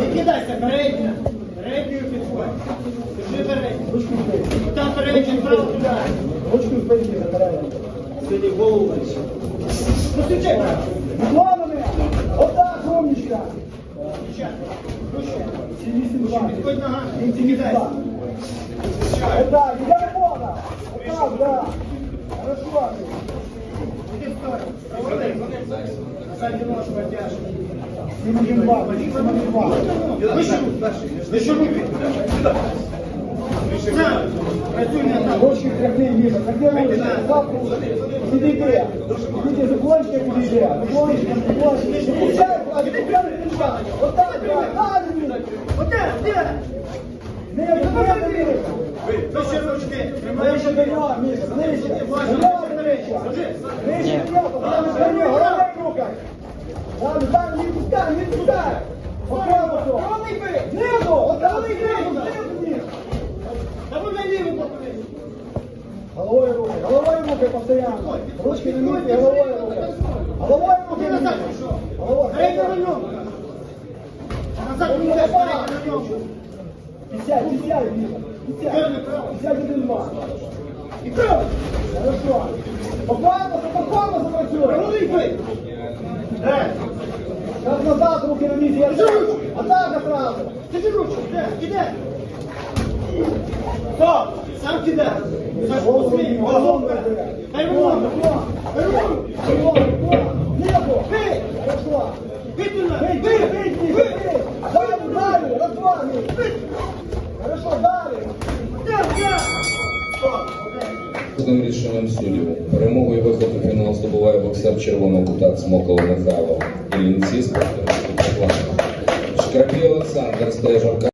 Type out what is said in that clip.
Не кидайся. Передню підходь. Держи передню. Там передню, право туди. Ручку впереді забираємо. Сиди голову. Постучай, брат. Головами! Отак, умничка! Руще. 7-8-2. Підходь нога. Не кидайся. Отак, іде Бога! Отак, да. Хорошо. Іди в сторону. Проводи. Задню ножку оттяжи. 7-1-2. 7-1-2. Вище руки. Вище руки. На, Працюй на так. Ручки Завтра. Не а не не. Отак, так? Не, не, не, не. Вище ручки. Тримай. Нижче до нього, Міша, нижче. Нижче, там до нього, головою рукой. Там, там, не пускай, не пускай. Попробуй. Знизу, от там знизу, знизу. Та ви на ліву поповинні. Головой руки, головой руки постоянно. Ручки не мыть, головой руки. Головой руки не пішов. Головой. Передня на ньому. Назад не йдеш, передня на ньому. Пятьдесят, пятьдесят, Миша. Пятьдесят. Пятьдесят один, два. Хорошо. Покойно, покойно запрацюй. Правий. Де? Как назад руки на місці. Атака. Сразу. Ти ручку, де? Іде. Стоп. Сам кидай. Саш, посмій. Голову. Дай голову. Дай голову. Небо. Бий. Хорошо. Бий туди. Бей, Бий. бей, бей, бей, бей. Далі, Одним рішенням суддів. Перемогу і виход фінал здобуває боксер червоного кута Смокол Михайло. Ілінці спортивний клас. Шкрабій Олександр стає жарка.